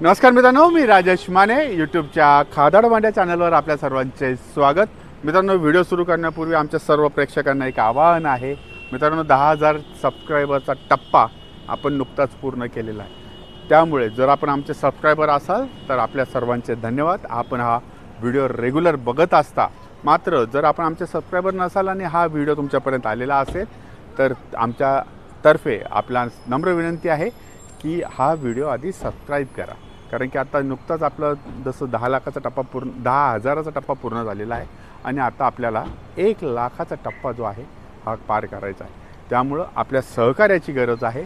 नमस्कार मित्रांनो मी राजेश माने यूट्यूबच्या खादाड मांड्या चॅनलवर आपल्या सर्वांचे स्वागत. मित्रांनो व्हिडिओ सुरू करण्यापूर्वी आमच्या सर्व प्रेक्षकांना एक आवाहन आहे. मित्रांनो दहा हजार सबस्क्रायबरचा टप्पा आपण नुकताच पूर्ण केलेला आहे. त्यामुळे जर आपण आमचे सबस्क्रायबर असाल तर आपल्या सर्वांचे धन्यवाद. आपण हा व्हिडिओ रेग्युलर बघत असता मात्र जर आपण आमचे सबस्क्रायबर नसाल आणि हा व्हिडिओ तुमच्यापर्यंत आलेला असेल तर आमच्या तर्फे आपला नम्र विनंती आहे की हा व्हिडिओ आधी सबस्क्राईब करा. कारण की आता नुकताच आपलं जसं दहा लाखाचा टप्पा पूर्ण दहा हजाराचा टप्पा पूर्ण झालेला आहे आणि आता आपल्याला एक लाखाचा टप्पा जो आहे हा पार करायचा आहे. त्यामुळं आपल्या सहकार्याची गरज आहे.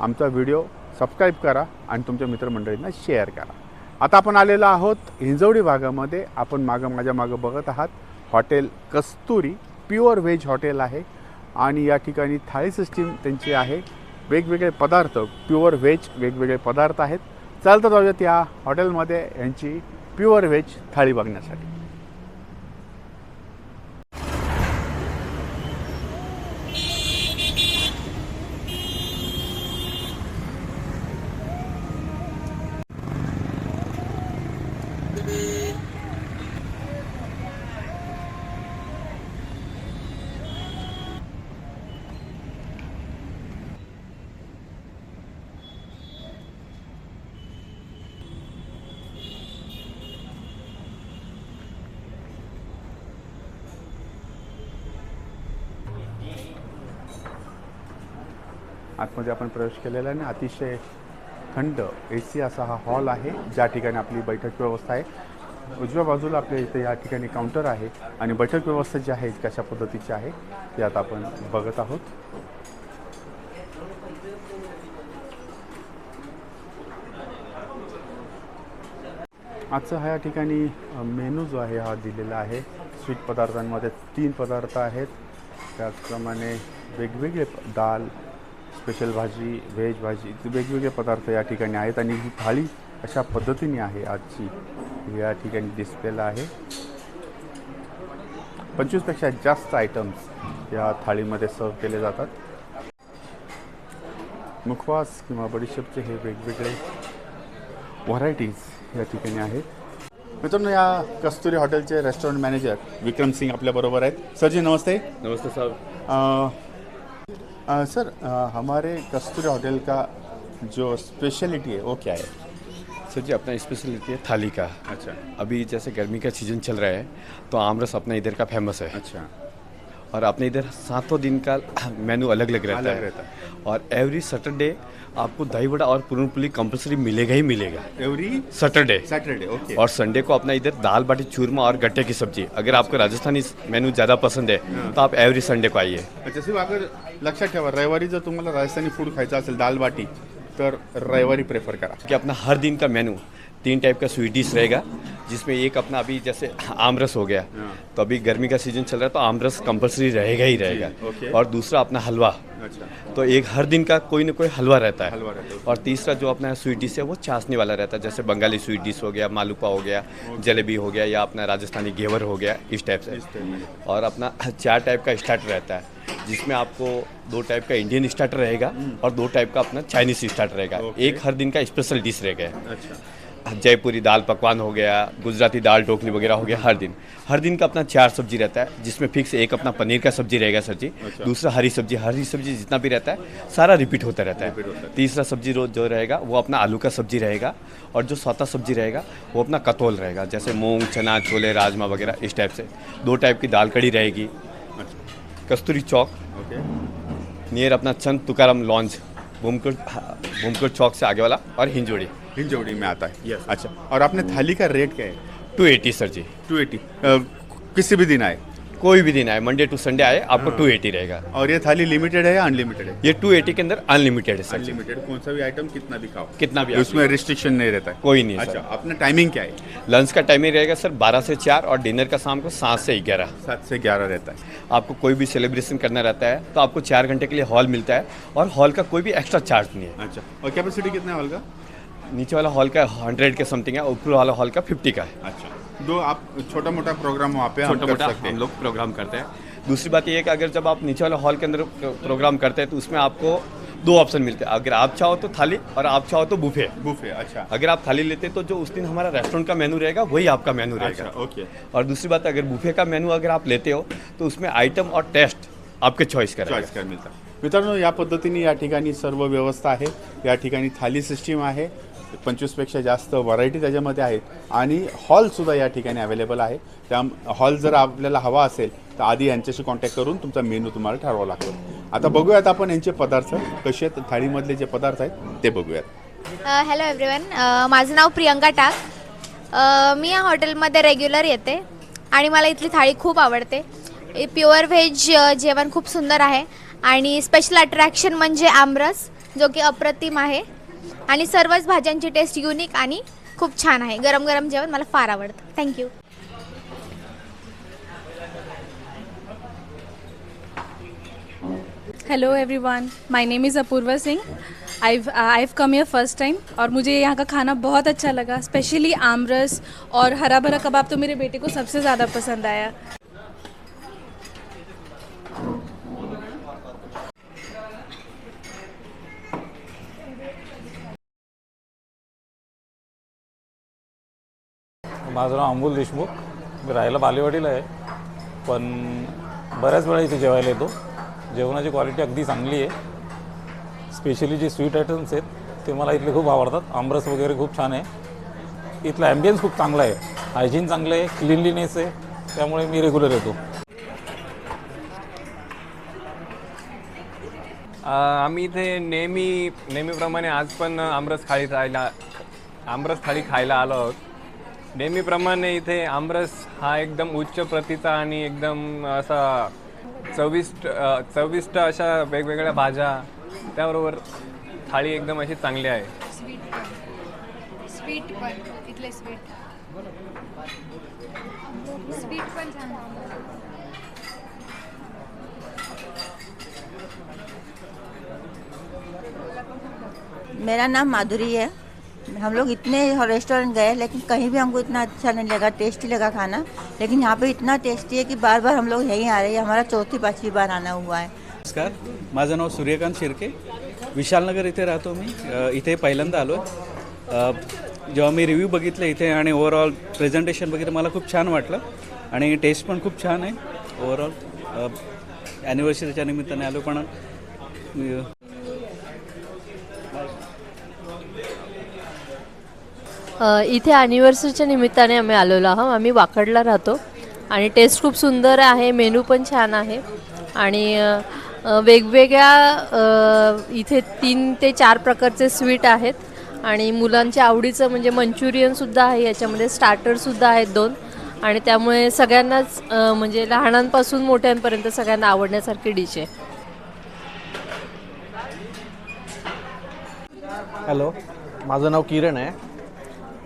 आमचा व्हिडिओ सबस्क्राईब करा आणि तुमच्या मित्रमंडळींना शेअर करा. आता आपण आलेलो आहोत हिंजवडी भागामध्ये. आपण मागं माझ्या मागं बघत आहात. Hotel Kasturi pure veg hotel आहे. आणि या ठिकाणी थाळी सिस्टीम त्यांची आहे. वेगवेगळे पदार्थ प्युअर व्हेज वेगवेगळे पदार्थ आहेत. चालतं जाऊयात या हॉटेलमध्ये यांची प्युअर व्हेज थाळी बघण्यासाठी. आतमध्ये आपण प्रवेश केलेला आहे आणि अतिशय थंड ए सी असा हा हॉल आहे ज्या ठिकाणी आपली बैठक व्यवस्था आहे. उजव्या बाजूला आपल्या इथे या ठिकाणी काउंटर आहे आणि बैठक व्यवस्था जी आहे कशा पद्धतीची आहे ती आता आपण बघत आहोत. आजचा हा या ठिकाणी मेनू जो आहे हा दिलेला आहे. स्वीट पदार्थांमध्ये तीन पदार्थ आहेत. त्याचप्रमाणे वेगवेगळे दाल स्पेशल भाजी व्हेज भाजी वेगवेगळे पदार्थ या ठिकाणी आहेत आणि ही थाळी अशा पद्धतीने आहे आजची. या ठिकाणी डिस्प्लेला आहे. पंचवीसपेक्षा जास्त आयटम्स या थाळीमध्ये सर्व केले जातात. मुखवास किंवा बडीशेपचे हे वेगवेगळे व्हरायटीज या ठिकाणी आहेत. मित्रांनो या कस्तुरी हॉटेलचे रेस्टॉरंट मॅनेजर विक्रम सिंग आपल्याबरोबर आहेत. सर जी नमस्ते नमस्ते साहब अ, सर आ, हमारे कस्तूरी होटल का जो स्पेशलिटी है वो क्या है? सर जी अपना स्पेशलिटी है थाली का। अच्छा। अभी जैसे गर्मी का सीज़न चल रहा है तो आमरस अपना इधर का फ़ेमस है। अच्छा। और अपने इधर सातों दिन का मेनू अलग अलग रहता अलग है। रहता और एवरी सैटरडे आपको दही वड़ा और पूरन पुली कंपलसरी मिलेगा ही मिलेगा। एवरी सैटरडे सैटरडे ओके और संडे को अपना इधर दाल बाटी चूरमा और गट्टे की सब्जी। अगर आपको राजस्थानी मेनू ज़्यादा पसंद है तो आप एवरी संडे को आइए। सिर्फ अगर लक्षात ठेवा रविवारी जर तुम्हाला राजस्थानी फूड खायचं असेल दाल बाटी तर रविवारी प्रेफर करा। कि अपना हर दिन का मेनू तीन टाइप का स्वीट डिश रहेगा जिसमें एक अपना अभी जैसे आमरस हो गया तो अभी गर्मी का सीज़न चल रहा है तो आमरस कंपलसरी रहेगा ही रहेगा। और दूसरा अपना हलवा। अच्छा। तो एक हर दिन का कोई ना कोई हलवा रहता है। हलवा रहता है, और तीसरा जो अपना स्वीट डिश है वो चाशनी वाला रहता है जैसे बंगाली स्वीट डिश हो गया मालूपा हो गया जलेबी हो गया या अपना राजस्थानी घेवर हो गया इस टाइप से। और अपना चार टाइप का स्टार्टर रहता है जिसमें आपको दो टाइप का इंडियन स्टार्टर रहेगा और दो टाइप का अपना चाइनीज़ स्टार्टर रहेगा। एक हर दिन का स्पेशल डिश रहेगा अच्छा। जयपुरी दाल पकवान हो गया गुजराती दाल टोकली वगैरह हो गया हर दिन। हर दिन का अपना चार सब्ज़ी रहता है जिसमें फिक्स एक अपना पनीर का सब्ज़ी रहेगा सर जी अच्छा। दूसरा हरी सब्ज़ी। हरी सब्ज़ी जितना भी रहता है सारा रिपीट होता रहता है। तीसरा सब्ज़ी रोज जो रहेगा वो अपना आलू का सब्ज़ी रहेगा और जो सौता सब्ज़ी रहेगा वो अपना कतोल रहेगा जैसे मूँग चना छोले राजमा वगैरह इस टाइप से। दो टाइप की दाल कड़ी रहेगी। अच्छा। कस्तूरी चौक। नियर अपना चंद तुकाराम लॉन्च भूमकुट भूमकुट चौक से आगे वाला और हिंजोड़ी। हिंजवड़ी में आता है। Yes. अच्छा और आपने थाली का रेट क्या है? Two eighty sir ji. Two eighty किसी भी दिन आए? कोई भी दिन आए मंडे टू संडे आए आपको टू एटी रहेगा। और ये थाली लिमिटेड है या अनलिमिटेड है? ये टू एटी के अंदर अनलिमिटेड है सर अनलिमिटेड कौन सा भी आइटम कितना भी खाओ। कितना भी उसमें रिस्ट्रिक्शन नहीं रहता है। कोई नहीं अच्छा सर अपना टाइमिंग क्या है? लंच का टाइमिंग रहेगा सर बारह से चार और डिनर का शाम को सात से ग्यारह। सात से ग्यारह रहता है। आपको कोई भी सेलिब्रेशन करना रहता है तो आपको चार घंटे के लिए हॉल मिलता है और हॉल का कोई भी एक्स्ट्रा चार्ज नहीं है। अच्छा और कैपेसिटी कितना है हॉल का? नीचे वाला हॉल का हंड्रेड के समथिंग है ऊपर वाला हॉल का फिफ्टी का है। अच्छा। दो आप छोटा मोटा प्रोग्राम वहाँ पे छोटा मोटा हम लोग प्रोग्राम करते हैं। दूसरी बात ये है कि अगर जब आप नीचे वाले हॉल के अंदर प्रोग्राम करते हैं तो उसमें आपको दो ऑप्शन मिलते हैं। अगर आप चाहो तो थाली और आप चाहो तो बुफे बुफे अच्छा। अगर आप थाली लेते तो जो उस दिन हमारा रेस्टोरेंट का मेनू रहेगा वही आपका मेनू अच्छा रहेगा ओके और दूसरी बात अगर बुफे का मेनू अगर आप लेते हो तो उसमें आइटम और टेस्ट आपके चॉइस का चॉईस काय मिळतात मित्रांनो या पद्धतीने या ठिकाणी सर्व व्यवस्था आहे या ठिकाणी थाली सिस्टीम आहे पंचवीसपेक्षा जास्त व्हरायटी त्याच्यामध्ये आहेत. आणि हॉलसुद्धा या ठिकाणी अवेलेबल आहे. त्या हॉल जर आपल्याला हवा असेल तर आधी यांच्याशी कॉन्टॅक्ट करून तुमचा मेनू तुम्हाला ठरवावा लागतो. आता बघूयात आपण यांचे पदार्थ कसे आहेत थाळीमधले जे पदार्थ आहेत ते बघूयात. हॅलो एव्हरीवन माझं नाव प्रियंका टाक. मी या हॉटेलमध्ये रेग्युलर येते आणि मला इथली थाळी खूप आवडते. प्युअर व्हेज जेवण खूप सुंदर आहे. आणि स्पेशल अट्रॅक्शन म्हणजे आमरस जो की अप्रतिम आहे. आणि सर्वच भाज्यांची टेस्ट युनिक आणि खूप छान आहे. गरम गरम जेवण मला फार आवडतं. Thank you hello everyone my name is Apoorva Singh I I come here first time और मुझे यहाँ का खाना बहुत अच्छा लगा स्पेशली आमरस और हरा भरा कबाब तो मेरे बेटे को सबसे ज़्यादा पसंद आया। माझं नाव अमोल देशमुख. मी राहायला बालेवाडीला आहे. पण बऱ्याच वेळा इथे जेवायला येतो. जेवणाची क्वालिटी अगदी चांगली आहे. स्पेशली जे स्वीट आयटम्स आहेत ते मला इथले खूप आवडतात. आमरस वगैरे खूप छान आहे. इथला ॲम्बियन्स खूप चांगला आहे. हायजीन चांगलं आहे. क्लिनलीनेस आहे. त्यामुळे मी रेग्युलर येतो. आम्ही इथे नेहमी नेहमीप्रमाणे आज पण आमरस थाळी खायला आमरस थाळी खायला आलो आहोत. नेहमीप्रमाणे इथे आमरस हा एकदम उच्च प्रतीचा आणि एकदम असा चविष्ट चविष्ट अशा वेगवेगळ्या भाज्या त्याबरोबर थाळी एकदम अशी चांगली आहे. स्वीट पण. इथले स्वीट. स्वीट पण छान मेरा नाम माधुरी है। हम लोग इतने रेस्टोरेंट गए लेकिन कहीं भी हमको इतना अच्छा नहीं लगा टेस्टी लगा खाना। लेकिन यहाँ पे इतना टेस्टी है कि बार बार हम लोग यहीं आ रहे हैं। हमारा चौथी पांचवी बार आना हुआ है। नमस्कार माझं नाव सूर्यकांत शिर्के। विशालनगर इथे राहतो मी. इथे पहिल्यांदा आलो जेव्हा मी रिव्ह्यू बघितले इथे आणि ओव्हरऑल प्रेझेंटेशन वगैरे मला खूप छान वाटलं. आणि टेस्ट पण खूप छान आहे. ओव्हरऑल ॲनिव्हर्सरीच्या निमित्ताने आलो पण इथे ॲनिव्हर्सरीच्या निमित्ताने आम्ही आलेलो आहोत. आम्ही वाकडला राहतो. आणि टेस्ट खूप सुंदर आहे. मेनू पण छान आहे. आणि वेगवेगळ्या इथे तीन ते चार प्रकारचे स्वीट आहेत. आणि मुलांच्या आवडीचं म्हणजे मंचुरियनसुद्धा आहे. याच्यामध्ये स्टार्टरसुद्धा आहेत दोन. आणि त्यामुळे सगळ्यांनाच म्हणजे लहानांपासून मोठ्यांपर्यंत सगळ्यांना आवडण्यासारखी डिश आहे. हॅलो माझं नाव किरण आहे.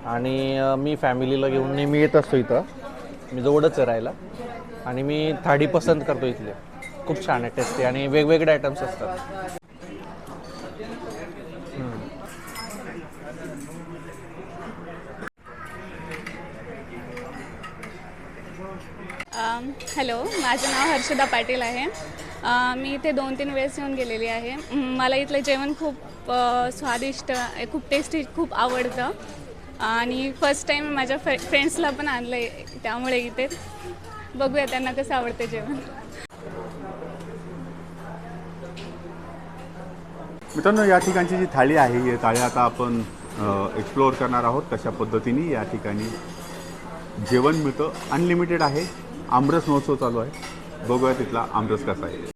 आणि मी फॅमिलीला घेऊन नेहमी येत असतो इथं. मी जवळच आहे राहायला. आणि मी थाळी पसंत करतो इथले. खूप छान आहे टेस्टी आणि वेगवेगळे आयटम्स असतात. हॅलो माझं नाव हर्षदा पाटील आहे. मी इथे दोन तीन वेळेस येऊन गेलेली आहे. मला इथलं जेवण खूप स्वादिष्ट खूप टेस्टी खूप आवडतं. आणि फर्स्ट टाईम माझ्या फ्रे फ्रेंड्सला पण आणलं आहे त्यामुळे इथे. बघूया त्यांना कसं आवडते जेवण. मित्रांनो या ठिकाणची जी थाळी आहे ही थाळी आता आपण एक्सप्लोअर करणार आहोत कशा पद्धतीने. या ठिकाणी जेवण मिळतं. अनलिमिटेड आहे. आमरस महोत्सव चालू आहे. बघूया तिथला आमरस कसा आहे.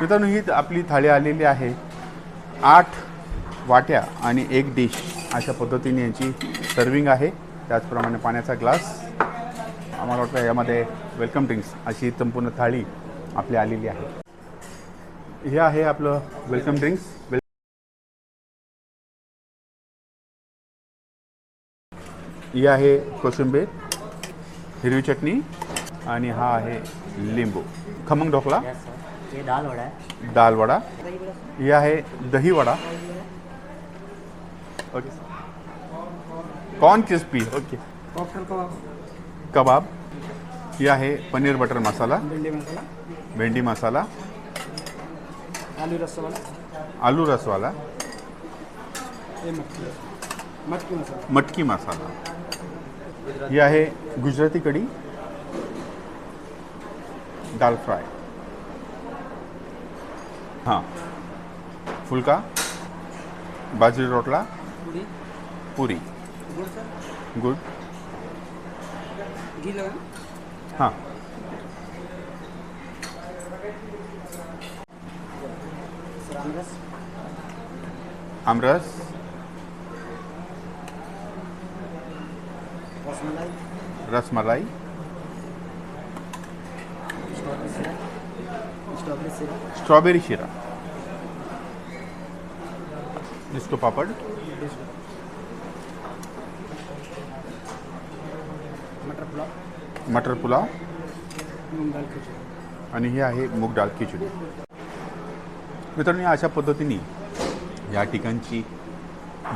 मित्रांनो ही आपली थाळी आलेली आहे. आठ वाट्या आणि एक डिश अशा पद्धतीने यांची सर्विंग आहे. त्याचप्रमाणे पाण्याचा ग्लास आम्हाला वाटतं यामध्ये वेलकम ड्रिंक्स अशी संपूर्ण थाळी आपली आलेली आहे. हे आहे आपलं वेलकम ड्रिंक्स वेल ही आहे कोशिंबीर हिरवी चटणी आणि हा आहे लिंबू. खमंग ढोकळा दाल वड़ा है। दाल वडा। ही आहे dahi vada. Okay corn crispy okay. Kebab. Kebab. है पनीर बटर मसाला। भेंडी मसाला। भेंडी मसाला। आलू रसवाला आलू रसवाला हे मटकी मटकी मसाला। मटकी मसाला। ही आहे गुजराती कढी। दाल फ्राय हां. फुलका बाजरी रोटला पुरी. गुड़ हां. आमरस आमरस. Rasmalai? Rasmalai. Strawberry syrup. Strawberry sheera disco papad. Matar pulao. Matar pulao. आणि ही आहे मूग डाळ खिचडी. मित्रांनो अशा पद्धतीने या ठिकाणची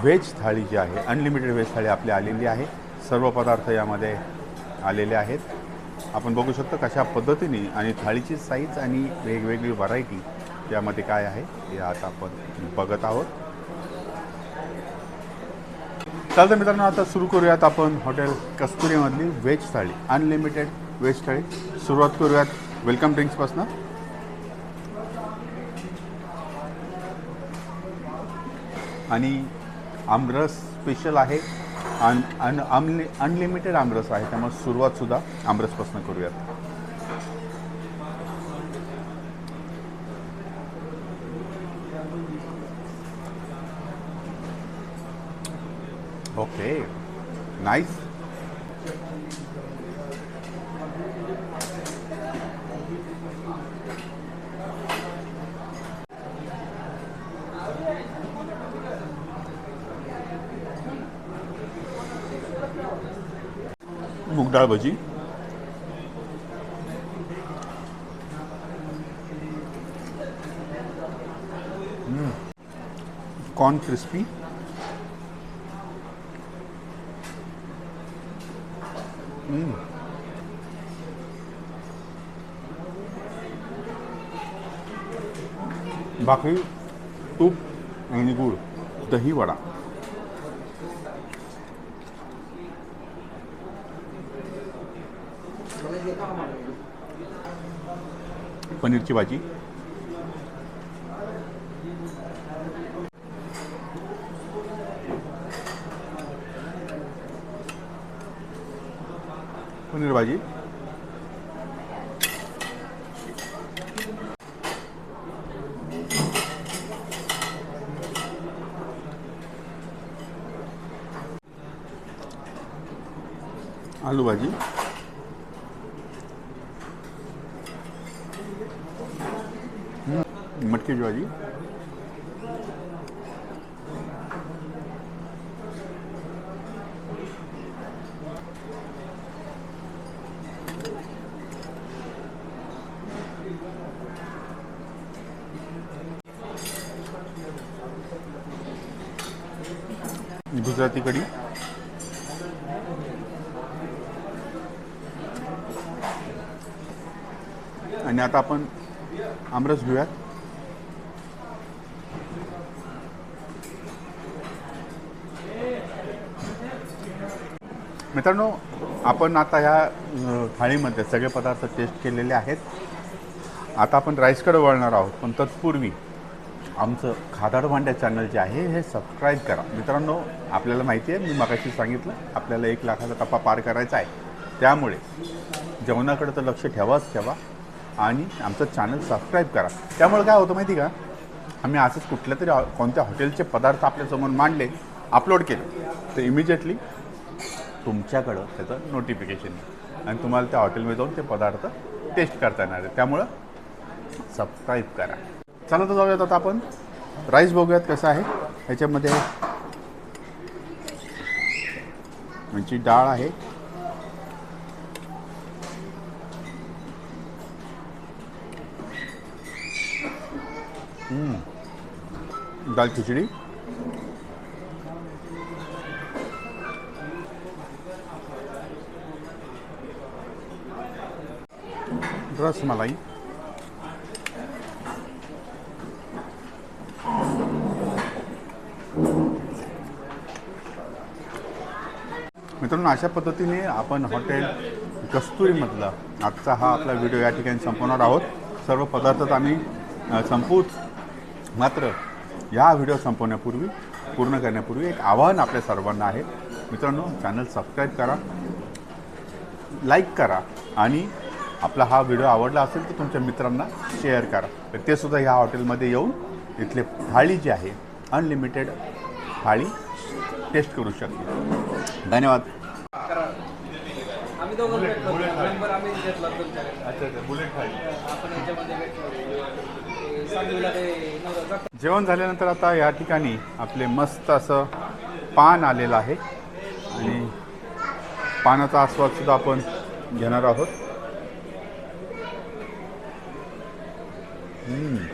व्हेज थाळी जी आहे अनलिमिटेड व्हेज थाळी आपली आलेली आहे. सर्व पदार्थ यामध्ये आलेले आहेत. आपण बघू शकतो कशा पद्धतीने आणि थाळीची साईज आणि वेगवेगळी व्हरायटी यामध्ये काय आहे हे आता आपण बघत आहोत. चालतं मित्रांनो आता सुरू करूयात आपण hotel कस्तुरीमधली veg thali unlimited veg thali. सुरुवात करूयात वेलकम ड्रिंक्सपासनं आणि आमरस स्पेशल आहे. अन अन अनलि अनलिमिटेड आमरस आहे. त्यामुळे सुरुवातसुद्धा आमरसपासून करूयात. ओके नाईस मूगडाळ भजी कॉर्न क्रिस्पी भाकरी तूप गूळ दही वडा पनीरची भाजी. पनीर भाजी. आलू भाजी. मटकीची भाजी गुजराती कढी आणि आता आपण आमरस घेऊयात मित्रांनो आपण आता ह्या थाळीमध्ये सगळे पदार्थ टेस्ट केलेले आहेत. आता आपण राईसकडे वळणार आहोत पण तत्पूर्वी आमचं खादाड भांड्या चॅनल जे आहे हे सबस्क्राईब करा. मित्रांनो आपल्याला माहिती आहे मी मगाशी सांगितलं आपल्याला एक लाखाचा टप्पा पार करायचा आहे. त्यामुळे जेवणाकडे तर लक्ष ठेवाच ठेवा आणि आमचं चॅनल सबस्क्राईब करा. त्यामुळे काय होतं माहिती का? आम्ही असंच कुठल्या तरी कोणत्या हॉटेलचे पदार्थ आपल्यासमोर मांडले अपलोड केले. तर इमिजिएटली तुमच्याकडं त्याचं नोटिफिकेशन येईल. आणि तुम्हाला त्या हॉटेलमध्ये जाऊन ते पदार्थ टेस्ट करता येणार आहे त्यामुळं सबस्क्राईब करा. चला तर जाऊयात आता आपण. राईस बघूयात कसं आहे. ह्याच्यामध्ये म्हणजे डाळ आहे. दाल खिचडी. रसमलाई मित्रांनो अशा पद्धतीने आपण हॉटेल कस्तुरीमधला आजचा हा आपला व्हिडिओ या ठिकाणी संपवणार आहोत. सर्व पदार्थ आम्ही संपूच मात्र या व्हिडिओ संपवण्यापूर्वी पूर्ण करण्यापूर्वी एक आवाहन आपल्या सर्वांना आहे. मित्रांनो चॅनल सबस्क्राईब करा लाईक करा आणि आपला हा व्हिडिओ आवडला असेल तर तुमच्या मित्रांना शेअर करा. तर ते सुद्धा ह्या हॉटेलमध्ये येऊन इथले थाळी जी आहे अनलिमिटेड थाळी टेस्ट करू शकते धन्यवाद. जेवण झाल्यानंतर आता या ठिकाणी आपले मस्त असं पान आलेलं आहे. आणि पानाचा आस्वाद सुद्धा आपण घेणार आहोत. Mm.